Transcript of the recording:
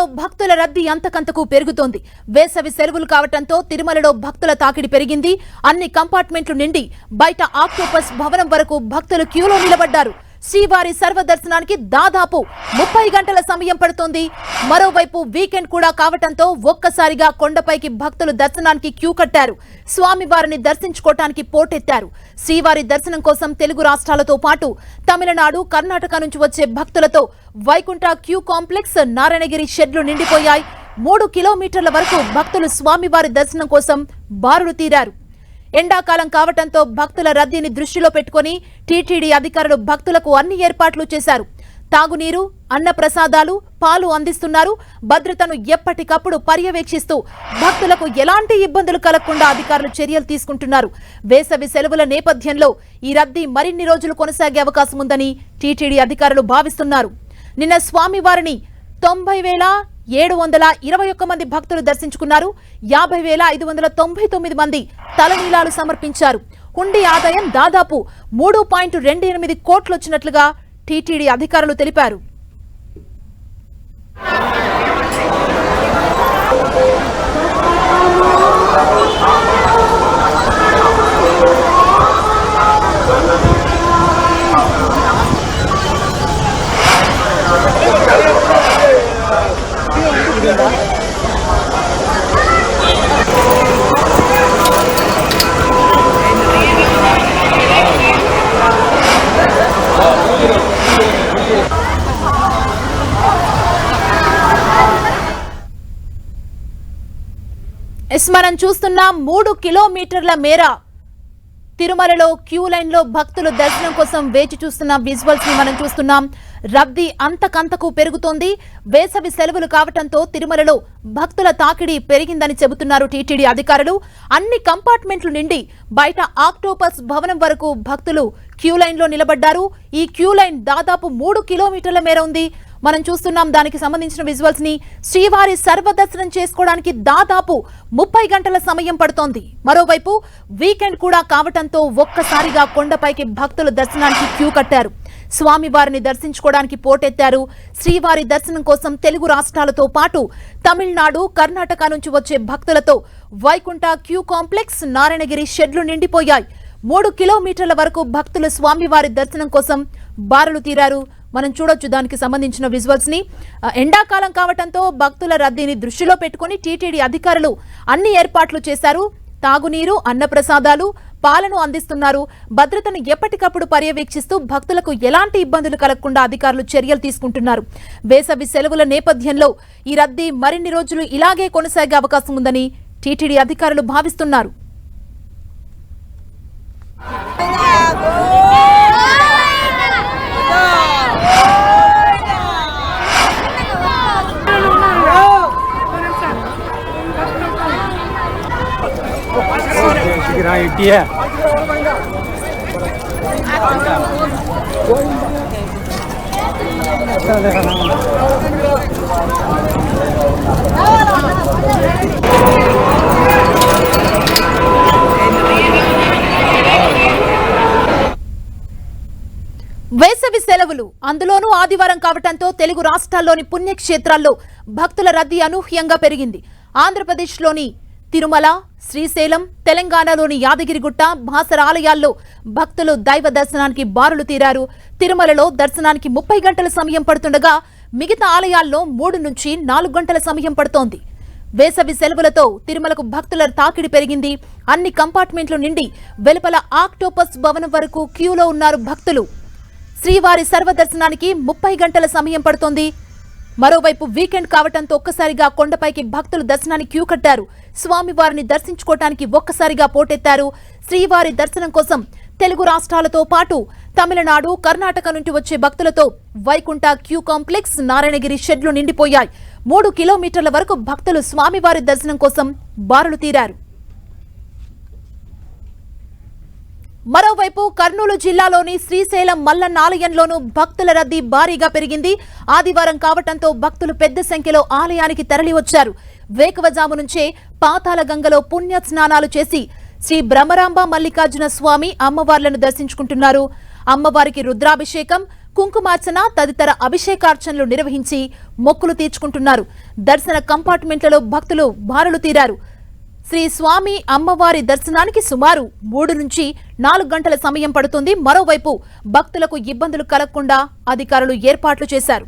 తిరుమలలో భక్తుల రద్దీ అంతకంతకు పెరుగుతోంది. వేసవి సెలవులు కావటంతో తిరుమలలో భక్తుల తాకిడి పెరిగింది. అన్ని కంపార్ట్మెంట్లు నిండి బయట ఆక్టోపస్ భవనం వరకు భక్తులు క్యూలో నిలబడ్డారు. శ్రీవారి సర్వదర్శనానికి దాదాపు ముప్పై గంటల సమయం పడుతోంది. మరోవైపు వీకెండ్ కూడా కావటంతో ఒక్కసారిగా కొండపైకి భక్తులు దర్శనానికి క్యూ కట్టారు. స్వామివారిని దర్శించుకోవటానికి పోటెత్తారు. శ్రీవారి దర్శనం కోసం తెలుగు రాష్ట్రాలతో పాటు తమిళనాడు కర్ణాటక నుంచి వచ్చే భక్తులతో వైకుంఠ క్యూ కాంప్లెక్స్ నారాయణగిరి షెడ్లు నిండిపోయాయి. మూడు కిలోమీటర్ల వరకు భక్తులు స్వామివారి దర్శనం కోసం బారులు తీరారు. ఎండాకాలం కావటంతో భక్తుల రద్దీని దృష్టిలో పెట్టుకుని టీటీడీ అధికారులు భక్తులకు అన్ని ఏర్పాట్లు చేశారు. తాగునీరు అన్న ప్రసాదాలు పాలు అందిస్తున్నారు. భద్రతను ఎప్పటికప్పుడు పర్యవేక్షిస్తూ భక్తులకు ఎలాంటి ఇబ్బందులు కలగకుండా అధికారులు చర్యలు తీసుకుంటున్నారు. వేసవి సెలవుల నేపథ్యంలో ఈ రద్దీ మరిన్ని రోజులు కొనసాగే అవకాశం ఉందని టీటీడీ అధికారులు భావిస్తున్నారు. నిన్న స్వామివారిని తొంభై వేల ఏడు వందల ఇరవై ఒక్క మంది భక్తులు దర్శించుకున్నారు. యాభై వేల ఐదు వందల తొంభై తొమ్మిది మంది తలనీలాలు సమర్పించారు. హుండీ ఆదాయం దాదాపు మూడు పాయింట్ రెండు ఎనిమిది కోట్లు వచ్చినట్లుగా టీటీడీ అధికారులు తెలిపారు. ఎస్ మనం చూస్తున్నాం మూడు కిలోమీటర్ల మేర తిరుమలలో క్యూ లైన్లో భక్తులు దర్శనం కోసం వేచి చూస్తున్న విజువల్స్ని మనం చూస్తున్నాం. రద్దీ అంతకంతకు పెరుగుతోంది. వేసవి సెలవులు కావటంతో తిరుమలలో భక్తుల తాకిడి పెరిగిందని చెబుతున్నారు టీటీడీ అధికారులు. అన్ని కంపార్ట్మెంట్లు నిండి బయట ఆక్టోపస్ భవనం వరకు భక్తులు క్యూ లైన్లో నిలబడ్డారు. ఈ క్యూ లైన్ దాదాపు మూడు కిలోమీటర్ల మేర ఉంది. మనం చూస్తున్నాం దానికి సంబంధించిన విజువల్స్ని. శ్రీవారి సర్వదర్శనం చేసుకోవడానికి దాదాపు ముప్పై గంటల సమయం పడుతోంది. మరోవైపు వీకెండ్ కూడా కావటంతో ఒక్కసారిగా కొండపైకి భక్తుల దర్శనానికి క్యూ కట్టారు. స్వామివారిని దర్శించుకోవడానికి పోటెత్తారు. శ్రీవారి దర్శనం కోసం తెలుగు రాష్ట్రాలతో పాటు తమిళనాడు కర్ణాటక నుంచి వచ్చే భక్తులతో వైకుంఠ క్యూ కాంప్లెక్స్ నారాయణగిరి షెడ్లు నిండిపోయాయి. మూడు కిలోమీటర్ల వరకు భక్తులు స్వామివారి దర్శనం కోసం బారులు తీరారు. మనం చూడొచ్చు దానికి సంబంధించిన విజువల్స్ని. ఎండాకాలం కావడంతో భక్తుల రద్దీని దృష్టిలో పెట్టుకుని టీటీడీ అధికారులు అన్ని ఏర్పాట్లు చేశారు. తాగునీరు అన్నప్రసాదాలు పాలను అందిస్తున్నారు. భద్రతను ఎప్పటికప్పుడు పర్యవేక్షిస్తూ భక్తులకు ఎలాంటి ఇబ్బందులు కలగకుండా అధికారులు చర్యలు తీసుకుంటున్నారు. వేసవి సెలవుల నేపథ్యంలో ఈ రద్దీ మరిన్ని రోజులు ఇలాగే కొనసాగే అవకాశం ఉందని టీటీడీ అధికారులు భావిస్తున్నారు. వేసవి సెలవులు అందులోనూ ఆదివారం కావటంతో తెలుగు రాష్ట్రాల్లోని పుణ్యక్షేత్రాల్లో భక్తుల రద్దీ అనూహ్యంగా పెరిగింది. ఆంధ్రప్రదేశ్లోని తిరుమల శ్రీశైలం తెలంగాణలోని యాదగిరిగుట్ట భాసర ఆలయాల్లో భక్తులు దైవ దర్శనానికి బారులు తీరారు. తిరుమలలో దర్శనానికి ముప్పై గంటల సమయం పడుతుండగా మిగతా ఆలయాల్లో మూడు నుంచి నాలుగు గంటల సమయం పడుతోంది. వేసవి సెలవులతో తిరుమలకు భక్తుల తాకిడి పెరిగింది. అన్ని కంపార్ట్మెంట్లు నిండి వెలుపల ఆక్టోపస్ భవనం వరకు క్యూలో ఉన్నారు భక్తులు. శ్రీవారి సర్వదర్శనానికి ముప్పై గంటల సమయం పడుతోంది. మరోవైపు వీకెండ్ కావటంతో ఒక్కసారిగా కొండపైకి భక్తులు దర్శనానికి క్యూ కట్టారు. స్వామివారిని దర్శించుకోవటానికి ఒక్కసారిగా పోటెత్తారు. శ్రీవారి దర్శనం కోసం తెలుగు రాష్ట్రాలతో పాటు తమిళనాడు కర్ణాటక నుంచి వచ్చే భక్తులతో వైకుంఠ క్యూ కాంప్లెక్స్ నారాయణగిరి షెడ్లు నిండిపోయాయి. మూడు కిలోమీటర్ల వరకు భక్తులు స్వామివారి దర్శనం కోసం బారులు తీరారు. మరోవైపు కర్నూలు జిల్లాలోని శ్రీశైలం మల్లన్న ఆలయంలోనూ భక్తుల రద్దీ భారీగా పెరిగింది. ఆదివారం కావటంతో భక్తులు పెద్ద సంఖ్యలో ఆలయానికి తరలివచ్చారు. వేకువజాము నుంచే పాతాల గంగలో పుణ్య స్నానాలు చేసి శ్రీ బ్రహ్మరాంబ మల్లికార్జున స్వామి అమ్మవార్లను దర్శించుకుంటున్నారు. అమ్మవారికి రుద్రాభిషేకం కుంకుమార్చన తదితర అభిషేకార్చనలు నిర్వహించి మొక్కులు తీర్చుకుంటున్నారు. దర్శన కంపార్ట్మెంట్లలో భక్తులు బారులు తీరారు. శ్రీ స్వామి అమ్మవారి దర్శనానికి సుమారు మూడు నుంచి నాలుగు గంటల సమయం పడుతుంది. మరోవైపు భక్తులకు ఇబ్బందులు కలగకుండా అధికారులు ఏర్పాట్లు చేశారు.